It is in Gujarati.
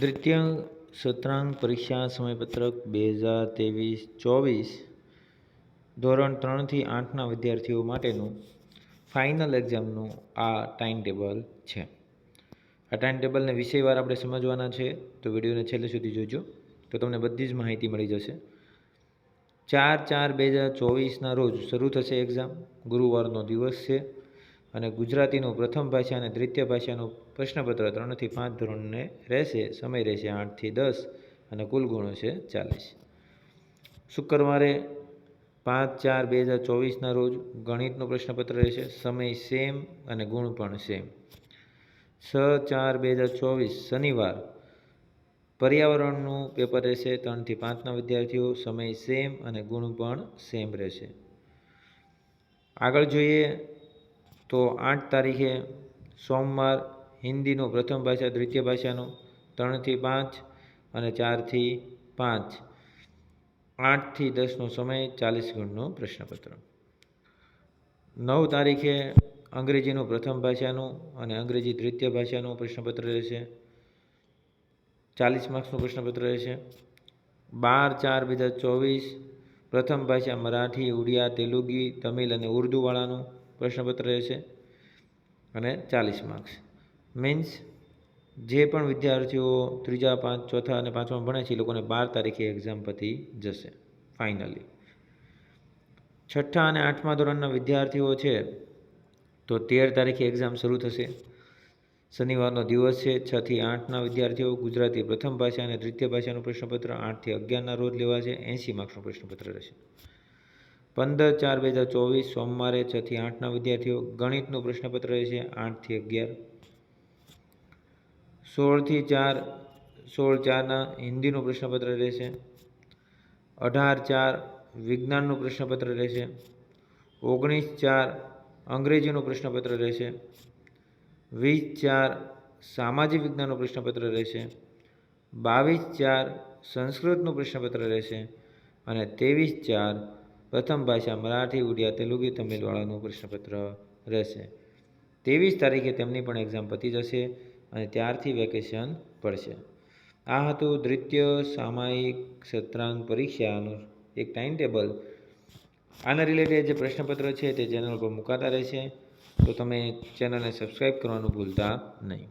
દ્વિતીય સત્રાંક પરીક્ષા સમયપત્રક બે હજાર ત્રેવીસ ચોવીસ ધોરણ ત્રણથી આઠના વિદ્યાર્થીઓ માટેનું ફાઇનલ એક્ઝામનું આ ટાઈમ ટેબલ છે. આ ટાઈમ ટેબલને વિષયવાર આપણે સમજવાના છે, તો વિડીયોને છેલ્લે સુધી જોજો, તો તમને બધી જ માહિતી મળી જશે. ચાર ચાર બે હજાર ચોવીસના રોજ શરૂ થશે એક્ઝામ, ગુરુવારનો દિવસ છે. અને ગુજરાતીનું પ્રથમ ભાષા અને દ્વિતીય ભાષાનું પ્રશ્નપત્ર ત્રણથી પાંચ ધોરણને રહેશે, સમય રહેશે આઠથી દસ અને કુલ ગુણો છે ચાલીસ. શુક્રવારે પાંચ ચાર બે હજાર ચોવીસના રોજ ગણિતનું પ્રશ્નપત્ર રહેશે, સમય સેમ અને ગુણ પણ સેમ છ ચાર બે હજાર ચોવીસ, શનિવાર. પર્યાવરણનું પેપર રહેશે ત્રણથી પાંચના વિદ્યાર્થીઓ, સમય સેમ અને ગુણ પણ સેમ રહેશે. આગળ જોઈએ તો આઠ તારીખે સોમવાર હિન્દીનું પ્રથમ ભાષા, દ્વિતીય ભાષાનું ત્રણથી પાંચ અને ચારથી પાંચ. આઠથી દસનો સમય, ચાલીસ ગુણનો પ્રશ્નપત્ર. નવ તારીખે અંગ્રેજીનું પ્રથમ ભાષાનું અને અંગ્રેજી દ્વિતીય ભાષાનું પ્રશ્નપત્ર રહેશે. ચાલીસ માર્ક્સનું પ્રશ્નપત્ર રહેશે. બાર, ચાર, બે હજાર ચોવીસ પ્રથમ ભાષા મરાઠી, ઉડિયા, તેલુગી, તમિલ અને ઉર્દૂવાળાનું પ્રશ્નપત્ર રહેશે અને ચાલીસ માર્ક્સ મીન્સ જે પણ વિદ્યાર્થીઓ ત્રીજા, પાંચ, ચોથા અને પાંચમા ભણે છે, એ લોકોને બાર તારીખે એક્ઝામ પતી જશે ફાઇનલી છઠ્ઠા અને આઠમા ધોરણના વિદ્યાર્થીઓ છે, તો તેર તારીખે એક્ઝામ શરૂ થશે. શનિવારનો દિવસ છે છથી આઠના વિદ્યાર્થીઓ ગુજરાતી પ્રથમ ભાષા અને તૃતીય ભાષાનું પ્રશ્નપત્ર આઠથી અગિયારના રોજ લેવાશે એંસી માર્ક્સનું પ્રશ્નપત્ર રહેશે. પંદર ચાર બે હજાર ચોવીસ સોમવારે છથી આઠના વિદ્યાર્થીઓ ગણિતનું પ્રશ્નપત્ર રહેશે આઠથી અગિયાર. સોળથી ચાર, સોળ ચારના હિન્દીનું પ્રશ્નપત્ર રહેશે અઢાર ચાર વિજ્ઞાનનું પ્રશ્નપત્ર રહેશે ઓગણીસ ચાર અંગ્રેજીનું પ્રશ્નપત્ર રહેશે વીસ ચાર સામાજિક વિજ્ઞાનનું પ્રશ્નપત્ર રહેશે બાવીસ ચાર સંસ્કૃતનું પ્રશ્નપત્ર રહેશે અને ત્રેવીસ ચાર પ્રથમ ભાષા મરાઠી, ઉડિયા, તેલુગુ, તમિલવાળાનું પ્રશ્નપત્ર રહેશે. ત્રેવીસ તારીખે તેમની પણ એક્ઝામ પતી જશે અને ત્યારથી વેકેશન પડશે. આ હતું દ્વિતીય સામાયિક સત્રાંગ પરીક્ષાનું એક ટાઈમ ટેબલ આના રિલેટેડ જે પ્રશ્નપત્ર છે તે ચેનલ પર મુકાતા રહેશે. તો તમે ચેનલને સબસ્ક્રાઈબ કરવાનું ભૂલતા નહીં.